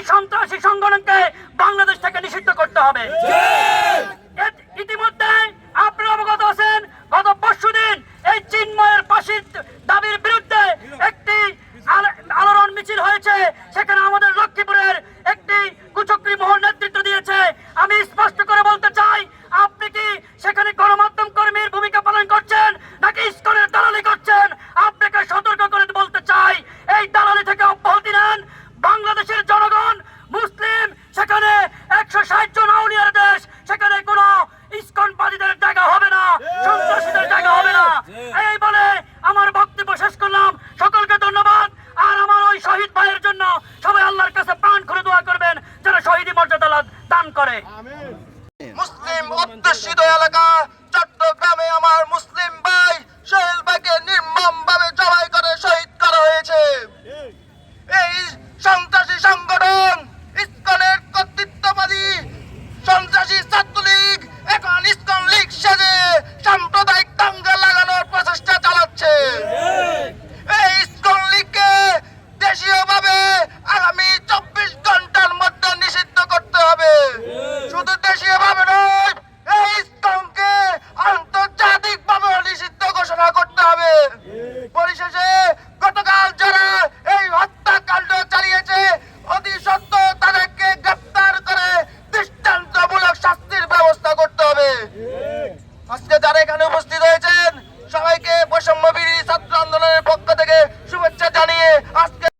এই সন্ত্রাসী সংগঠনকে বাংলাদেশ থেকে নিষিদ্ধ করতে হবে। ইতিমধ্যে আপনারা অবগত আছেন গত পরশু দিন এই চিন্ময়ের পাশের দাবির বিরুদ্ধে একটি আলোড়ন মিছিল হয়েছে। সেখানে আমাদের লক্ষ্মীপুরের একটি কুচক্রি মহল মুসলিম অধ্যুষিত এলাকা চট্ট আজকে যারা এখানে উপস্থিত হয়েছেন সবাইকে বৈষম্য